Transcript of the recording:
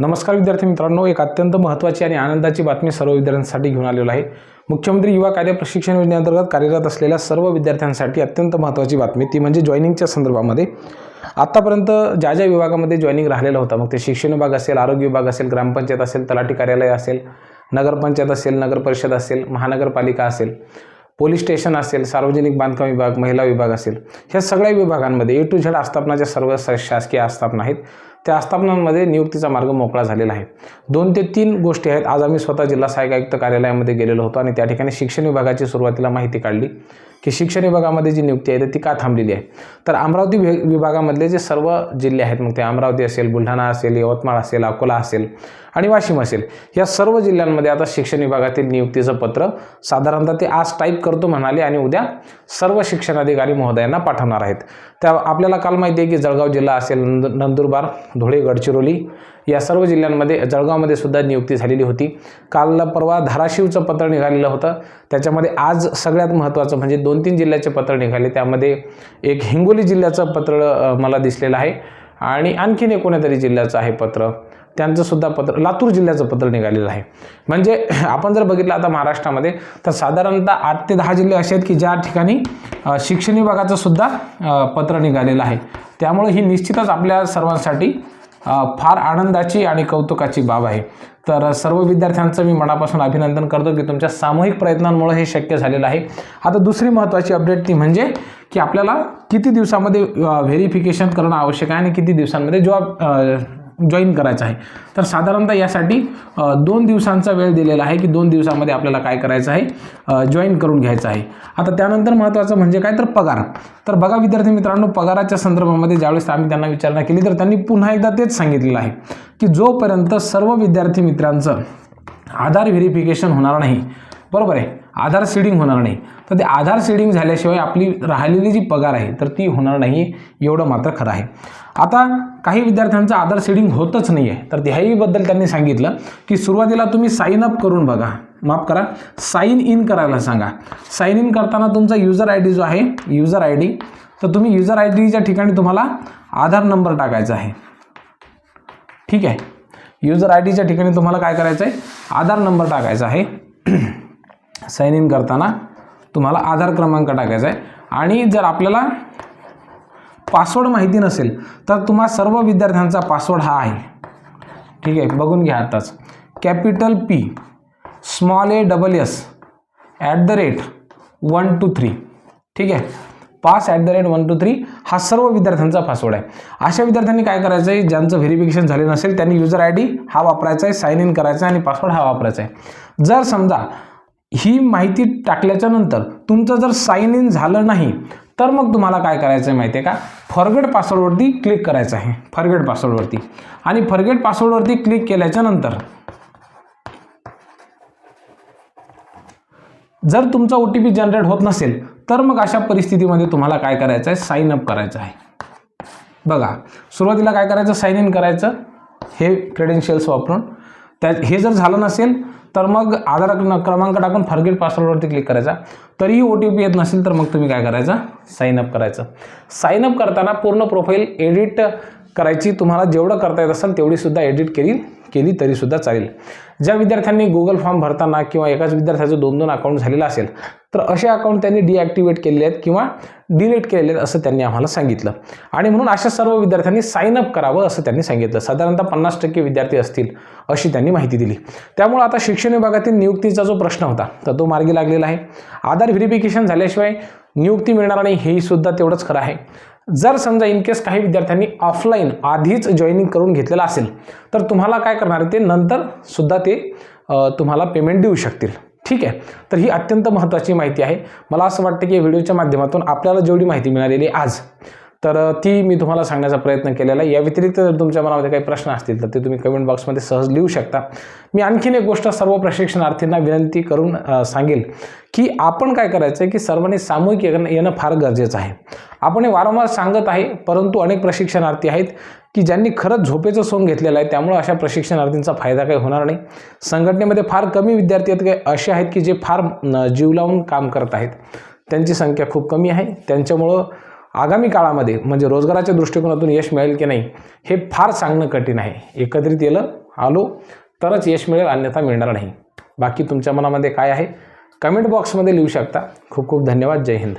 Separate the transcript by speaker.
Speaker 1: नमस्कार विद्यार्थी मित्रांनो एक अत्यंत महत्त्वाची आणि आनंदाची बातमी सर्व विद्यार्थ्यांसाठी घेऊन आलेलो आहे. मुख्यमंत्री युवा कार्य प्रशिक्षण योजनेअंतर्गत कार्यरत असलेल्या सर्व विद्यार्थ्यांसाठी अत्यंत महत्त्वाची बातमी ती म्हणजे जॉईनिंगच्या संदर्भामध्ये. आत्तापर्यंत ज्या ज्या विभागामध्ये जॉईनिंग राहिलेला होता मग ते शिक्षण विभाग असेल आरोग्य विभाग असेल ग्रामपंचायत असेल तलाठी कार्यालय असेल नगरपंचायत असेल नगरपरिषद असेल महानगरपालिका असेल पोलीस स्टेशन असेल सार्वजनिक बांधकाम विभाग महिला विभाग असेल ह्या सगळ्या विभागांमध्ये ए टू झेड आस्थापनाच्या सर्व शासकीय आस्थापना आहेत. त्या आस्थापनांमध्ये नियुक्तीचा मार्ग मोकळा झालेला आहे. दोन ते तीन गोष्टी आहेत. आज आम्ही स्वतः जिल्हा सहाय्यक आयुक्त कार्यालयामध्ये गेलेलो होतो आणि त्या ठिकाणी शिक्षण विभागाची सुरुवातीला माहिती काढली. की शिक्षण विभागामध्ये जी नियुक्ती आहे तर ती का थांबलेली आहे? तर अमरावती विभागामधले जे सर्व जिल्हे आहेत मग ते अमरावती असेल बुलढाणा असेल यवतमाळ असेल अकोला असेल आणि वाशिम असेल या सर्व जिल्ह्यांमध्ये आता शिक्षण विभागातील नियुक्तीचं पत्र साधारणतः ते आज टाईप करतो म्हणाले आणि उद्या सर्व शिक्षणाधिकारी महोदयांना पाठवणार आहेत. त्या आपल्याला काल माहिती आहे की जळगाव जिल्हा असेल नंद नंदुरबार धुळे गडचिरोली या सर्व जिल्ह्यांमध्ये जळगावमध्ये सुद्धा नियुक्ती झालेली होती. काल परवा धाराशिवचं पत्र निघालेलं होतं. त्याच्यामध्ये आज सगळ्यात महत्त्वाचं म्हणजे दोन तीन जिल्ह्याचे पत्र निघाले. त्यामध्ये एक हिंगोली जिल्ह्याचं पत्र मला दिसलेलं आहे आणि आणखीन एक कोणत्यातरी जिल्ह्याचं आहे पत्र. त्यांचंसुद्धा पत्र लातूर जिल्ह्याचं पत्र निघालेलं आहे. म्हणजे आपण जर बघितलं आता महाराष्ट्रामध्ये तर साधारणतः आठ ते दहा जिल्हे असे आहेत की ज्या ठिकाणी शिक्षण विभागाचं सुद्धा पत्र निघालेलं आहे. त्यामुळे ही निश्चितच आपल्या सर्वांसाठी फार आनंदाची आणि कौतुकाची बाब आहे. तर सर्व विद्यार्थ्यांचं मी मनापासून अभिनंदन करतो की तुमच्या सामूहिक प्रयत्नांमुळे हे शक्य झालेलं आहे. आता दुसरी महत्त्वाची अपडेट ती म्हणजे की आपल्याला किती दिवसामध्ये व्हेरिफिकेशन करणं आवश्यक आहे आणि किती दिवसांमध्ये जॉब जॉईन करायचं आहे. तर साधारणतः यासाठी दोन दिवसांचा वेळ दिलेला आहे की दोन दिवसामध्ये आपल्याला काय करायचं आहे? जॉईन करून घ्यायचं आहे. आता त्यानंतर महत्त्वाचं म्हणजे काय? तर पगार. तर बघा विद्यार्थी मित्रांनो पगाराच्या संदर्भामध्ये ज्यावेळेस आम्ही त्यांना विचारणा केली तर त्यांनी पुन्हा एकदा तेच सांगितलेलं आहे की जोपर्यंत सर्व विद्यार्थी मित्रांचं आधार व्हेरिफिकेशन होणार नाही बरोबर आहे? आधार सीडिंग होणार नाही. तर ते आधार सीडिंग झाल्याशिवाय आपली राहिलेली जी पगार आहे तर ती होणार नाही एवढं मात्र खरं आहे. आता काही विद्यार्थ्यांचं आधार सीडिंग होतच नाही आहे तर ह्याहीबद्दल त्यांनी सांगितलं की सुरुवातीला तुम्ही साईन अप करून बघा. माफ करा साईन इन करायला सांगा. साईन इन करताना तुमचा युजर आय डी जो आहे युजर आय डी तर तुम्ही युजर आय डीच्या ठिकाणी तुम्हाला आधार नंबर टाकायचा आहे. ठीक आहे? युजर आय डीच्या ठिकाणी तुम्हाला काय करायचं आहे आधार नंबर टाकायचा आहे. साईन इन करताना तुम्हाला आधार क्रमांक टाकायचा आहे. आणि जर आपल्याला पासवर्ड माहिती नसेल तर तुम्हा सर्व विद्यार्थ्यांचा पासवर्ड हा आहे. ठीक आहे बघून घ्या आताच. Capital P small A double S at the rate one two three ठीक आहे pass at the rate one two three हा सर्व विद्यार्थ्यांचा पासवर्ड आहे. अशा विद्यार्थ्यांनी काय करायचं आहे ज्यांचं व्हेरिफिकेशन झाले नसेल त्यांनी युजर आय डी हा वापरायचा आहे साईन इन करायचा आहे आणि पासवर्ड हा वापरायचा आहे जर समजा ही माहिती टाकल्याच्या नंतर तुमचं जर साईन इन झालं नाही तर मग तुम्हाला काय करायचं आहे माहिती आहे का फॉरगेट पासवर्डवरती क्लिक करायचं आहे. फॉरगेट पासवर्डवरती आणि फॉरगेट पासवर्डवरती क्लिक केल्याच्यानंतर जर तुमचा ओ टी पी जनरेट होत नसेल तर मग अशा परिस्थितीमध्ये तुम्हाला काय करायचं आहे साईन अप करायचं आहे. बघा सुरुवातीला काय करायचं? साईन इन करायचं. हे क्रेडेन्शियल्स वापरून. त्या हे जर झालं नसेल तर मग आधार क्रमांक टाकून फॉरगेट पासवर्डवरती क्लिक करायचा. तरीही ओ टी पी येत नसेल तर मग तुम्ही काय करायचं? साईन अप करायचं. साईन अप करताना पूर्ण प्रोफाईल एडिट करायची तुम्हाला जेवढं करता येत असेल तेवढीसुद्धा एडिट केली केली तरीसुद्धा चालेल. ज्या विद्यार्थ्यांनी गुगल फॉर्म भरताना किंवा एकाच विद्यार्थ्याचं दोन दोन अकाउंट झालेलं असेल तर असे अकाउंट त्यांनी डिॲक्टिवेट केलेले आहेत किंवा डिलीट केलेले आहेत असं त्यांनी आम्हाला सांगितलं. आणि म्हणून अशा सर्व विद्यार्थ्यांनी साईन अप करावं असं त्यांनी सांगितलं. साधारणतः पन्नास टक्के विद्यार्थी असतील अशी त्यांनी माहिती दिली. त्यामुळे आता शिक्षण विभागातील नियुक्तीचा जो प्रश्न होता तर तो मार्गी लागलेला आहे. आधार व्हेरिफिकेशन झाल्याशिवाय नियुक्ती मिळणार नाही हेही सुद्धा तेवढंच खरं आहे. जर समजा इन केस काही विद्यार्थ्यांनी ऑफलाईन आधीच जॉईनिंग करून घेतलेलं असेल तर तुम्हाला काय करणार आहे ते नंतर सुद्धा ते तुम्हाला पेमेंट देऊ शकतील. ठीक आहे? तर ही अत्यंत महत्त्वाची माहिती आहे. मला असं वाटतं की या व्हिडिओच्या माध्यमातून आपल्याला जेवढी माहिती मिळालेली आहे आज तर ती मी तुम्हाला सांगण्याचा प्रयत्न केलेला आहे. या व्यतिरिक्त जर तुमच्या मनामध्ये काही प्रश्न असतील तर ते तुम्ही कमेंट बॉक्समध्ये सहज लिहू शकता. मी आणखीन एक गोष्ट सर्व प्रशिक्षणार्थींना विनंती करून सांगेल की आपण काय करायचं आहे की सर्वांनी सामूहिक येणं येणं फार गरजेचं आहे. आपण हे वारंवार सांगत आहे परंतु अनेक प्रशिक्षणार्थी आहेत की ज्यांनी खरंच झोपेचं सोंग घेतलेलं आहे त्यामुळे अशा प्रशिक्षणार्थींचा फायदा काही होणार नाही. संघटनेमध्ये फार कमी विद्यार्थी आहेत काही असे आहेत की जे फार जीव लावून काम करत आहेत. त्यांची संख्या खूप कमी आहे. त्यांच्यामुळं आगामी काळामध्ये म्हणजे रोजगाराच्या दृष्टिकोनातून यश मिळेल की नाही हे फार सांगणं कठीण आहे. एकत्रित येलं आलो तरच यश मिळेल अन्यथा मिळणार नाही. बाकी तुमच्या मनामध्ये काय आहे? कमेंट बॉक्समध्ये लिहू शकता. खूप खूप धन्यवाद. जय हिंद.